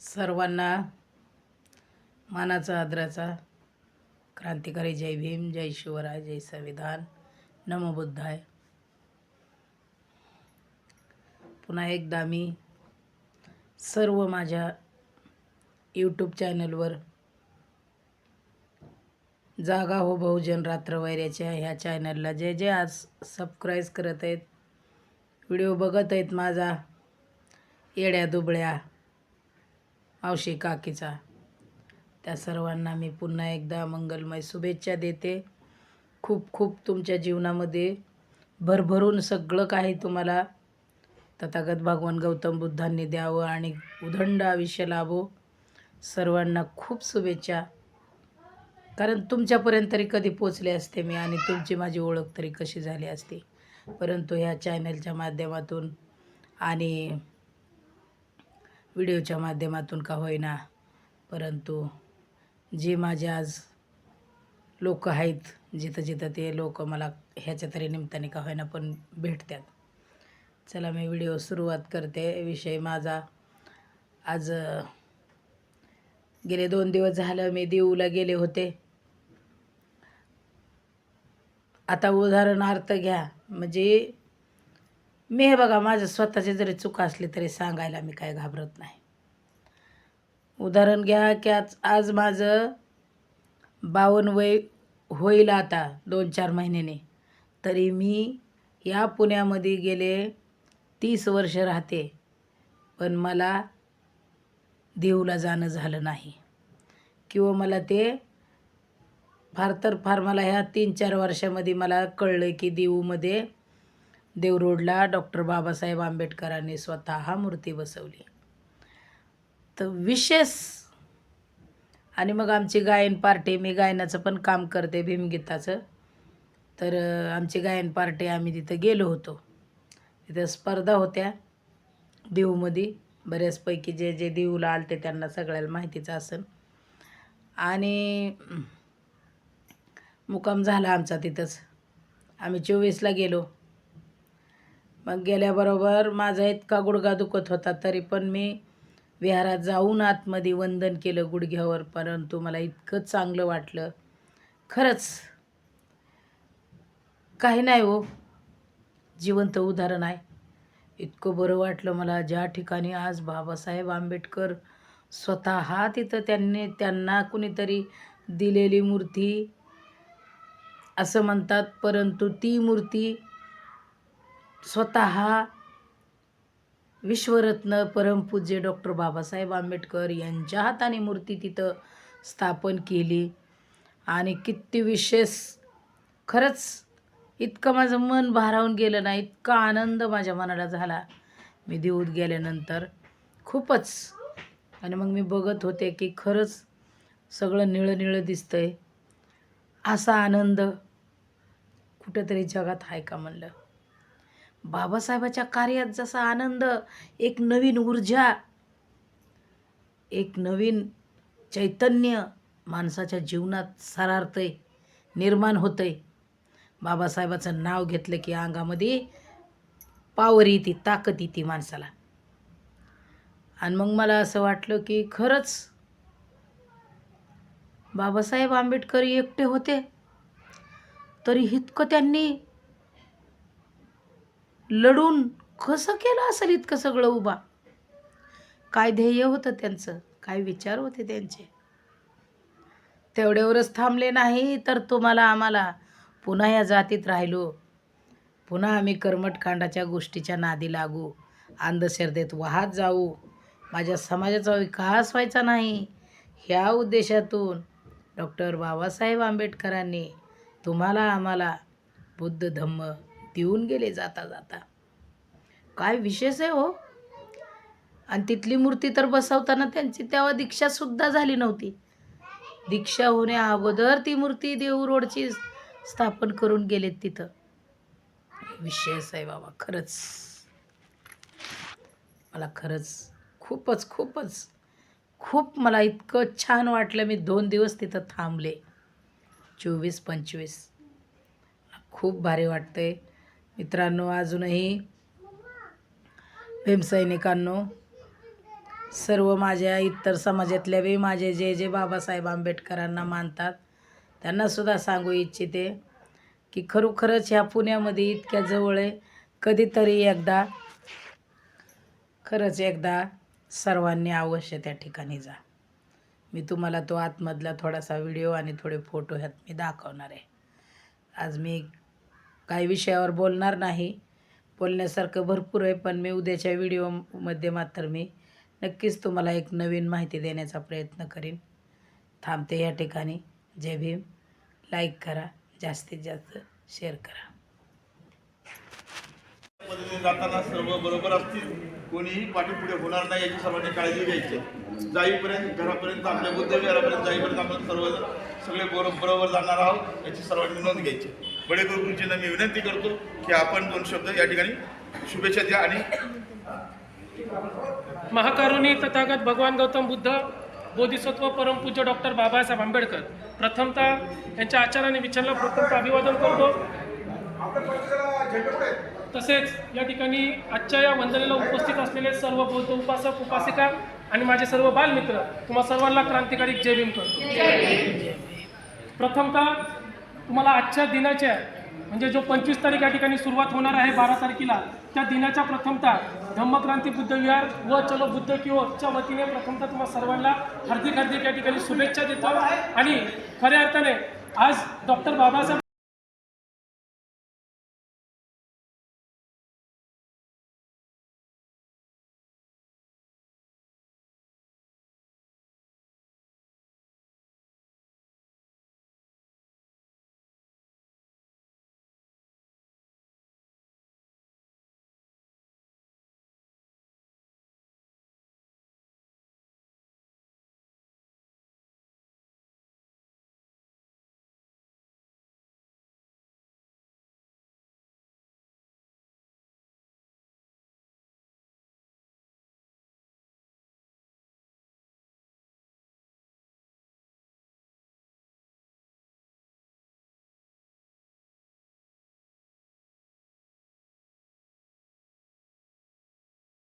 सर्वांना मानाचा आदराचा क्रांतिकारी जय भीम जय शिवराय जय संविधान. नमो बुद्धाय. पुन्हा एकदा मी सर्व माझ्या यूट्यूब चॅनलवर जागा हो बहुजन रात्रवैऱ्याच्या ह्या चॅनलला जे जे आज सबस्क्राईब करत आहेत व्हिडिओ बघत आहेत माझा येड्या दुबळ्या मावशी काकीचा. त्या सर्वांना मी पुन्हा एकदा मंगलमय शुभेच्छा देते. खूप खूप तुमच्या जीवनामध्ये भरभरून सगळं काही तुम्हाला तथागत भगवान गौतम बुद्धांनी द्यावं आणि उदंड आयुष्य लाभो. सर्वांना खूप शुभेच्छा. कारण तुमच्यापर्यंत तरी कधी पोचले असते मी आणि तुमची माझी ओळख तरी कशी झाली असती. परंतु ह्या चॅनलच्या माध्यमातून आणि व्हिडिओच्या माध्यमातून का होईना. परंतु जे माझे आज लोक आहेत जिथं जिथं ते लोक मला ह्याच्या तरी निमित्ताने का होईना पण भेटतात. चला मी व्हिडिओ सुरुवात करते. विषय माझा आज गेले दोन दिवस झालं मी देऊला गेले होते. आता उदाहरणार्थ घ्या. म्हणजे मी हे बघा माझं स्वतःचे जरी चूक असली तरी सांगायला मी काय घाबरत नाही. उदाहरण घ्या की आज आज माझं बावन्न वय होईल आता दोन चार महिन्याने. तरी मी या पुण्यामध्ये गेले तीस वर्ष राहते पण मला देऊला जाणं झालं नाही. किंवा मला ते फार तर फार मला ह्या तीन चार वर्षामध्ये मला कळलं की देऊमध्ये देवरोडला डॉक्टर बाबासाहेब आंबेडकरांनी स्वतः मूर्ती बसवली. तर विशेष आणि मग आमची गायन पार्टी मी गायनाचं पण काम करते भीमगीताचं. तर आमची गायन पार्टी आम्ही तिथं गेलो होतो. तिथं स्पर्धा होत्या देऊमध्ये. बऱ्याचपैकी जे जे देऊला आलते त्यांना सगळ्याला माहितीचं असेल आणि मुकाम झाला आमचा तिथंच. आम्ही चोवीसला गेलो. मग गेल्याबरोबर माझा इतका गुडघा दुखत होता तरी पण मी विहारात जाऊन आतमध्ये वंदन केलं गुडघ्यावर परंतु मला इतकं चांगलं वाटलं. खरंच काही नाही हो जिवंत उदाहरण आहे. इतकं बरं वाटलं मला. ज्या ठिकाणी आज बाबासाहेब आंबेडकर स्वतः तिथं त्यांनी त्यांना कुणीतरी दिलेली मूर्ती असं म्हणतात परंतु ती मूर्ती स्वतः विश्वरत्न परमपूज्य डॉक्टर बाबासाहेब आंबेडकर यांच्या हाताने मूर्ती तिथं स्थापन केली. आणि किती विशेष खरंच इतकं माझं मन भारावून गेलं ना इतका आनंद माझ्या मनाला झाला. मी देऊत गेल्यानंतर खूपच आणि मग मी बघत होते की खरंच सगळं निळं निळं दिसतंय. असा आनंद कुठंतरी जगात आहे का म्हणलं? बाबासाहेबाच्या कार्यात जसा आनंद एक नवीन ऊर्जा एक नवीन चैतन्य माणसाच्या जीवनात सरारतंय निर्माण होतंय. बाबासाहेबाचं नाव घेतलं की अंगामध्ये पावर येते ताकद येते माणसाला. आणि मग मला असं वाटलं की खरंच बाबासाहेब आंबेडकर एकटे होते तरी इतकं त्यांनी लढून कसं केलं असेल इतकं सगळं उभा? काय ध्येय होतं त्यांचं? काय विचार होते त्यांचे? तेवढ्यावरच थांबले नाही तर तुम्हाला आम्हाला पुन्हा या जातीत राहिलो. पुन्हा आम्ही कर्मटकांडाच्या गोष्टीच्या नादी लागू. अंधश्रद्धेत वाहत जाऊ. माझ्या समाजाचा विकास व्हायचा नाही. ह्या उद्देशातून डॉक्टर बाबासाहेब आंबेडकरांनी तुम्हाला आम्हाला बुद्ध धम्म देऊन गेले जाता जाता. काय विशेष आहे हो? आणि तिथली मूर्ती तर बसवताना त्यांची तेव्हा दीक्षासुद्धा झाली नव्हती. दीक्षा होण्या अगोदर ती मूर्ती देऊ रोडची स्थापन करून गेलेत तिथं. विशेष आहे बाबा खरंच. मला खरंच खूपच खूपच खूप मला इतकं छान वाटलं मी दोन दिवस तिथं थांबले. चोवीस पंचवीस. खूप भारी वाटतंय. मित्रांनो अजूनही भीमसैनिकांनो सर्व माझ्या इतर समाजातल्या बी माझे जे जे बाबासाहेब आंबेडकरांना मानतात त्यांनासुद्धा सांगू इच्छिते की खरोखरच ह्या पुण्यामध्ये इतक्या जवळ आहे कधीतरी एकदा खरंच एकदा सर्वांनी अवश्य त्या ठिकाणी जा. मी तुम्हाला तो आतमधला थोडासा व्हिडिओ आणि थोडे फोटो ह्यात मी दाखवणार आहे. आज मी काही विषयावर बोलणार नाही. बोलण्यासारखं भरपूर आहे पण मी उद्याच्या व्हिडिओमध्ये मात्र मी नक्कीच तुम्हाला एक नवीन माहिती देण्याचा प्रयत्न करीन. थांबते या ठिकाणी. जय भीम. लाईक करा. जास्तीत जास्त शेअर करा. पद्धतीने जाताना सर्व बरोबर असतील. कोणीही पाठीपुढे होणार नाही याची सर्वांनी काळजी घ्यायची. जाईपर्यंत घरापर्यंत आपल्या बुद्धविहारापर्यंत जाईपर्यंत आपण सर्व सगळे बरोबर बरोबर जाणार आहोत याची सर्वांनी नोंद घ्यायची. बडे गुरुजींना मी विनंती करतो की आपण दोन शब्द या ठिकाणी शुभेच्छा द्या आणि महाकारुणी तथागत भगवान गौतम बुद्ध बोधिसत्व परमपूज्य डॉक्टर बाबासाहेब आंबेडकर. प्रथमतः यांच्या आचाराने विचारला प्रथमतः अभिवादन करतो. तसेच या ठिकाणी आजच्या या वंदनेला उपस्थित असलेले सर्व बौद्ध उपासक उपासिका आणि माझे सर्व बालमित्र तुम्हा सर्वांना क्रांतिकारी जय भीम करतो. प्रथमतः तुम्हाला आजच्या दिनाच्या म्हणजे जो पंचवीस तारीख या ठिकाणी सुरुवात होणार आहे बारा तारखेला त्या दिनाच्या प्रथमतः धम्मक्रांती बुद्धविहार व चलो बुद्ध किओच्या वतीने प्रथमतः तुम्हाला सर्वांना हार्दिक हार्दिक या ठिकाणी शुभेच्छा देतो. आणि खऱ्या अर्थाने आज डॉक्टर बाबासाहेब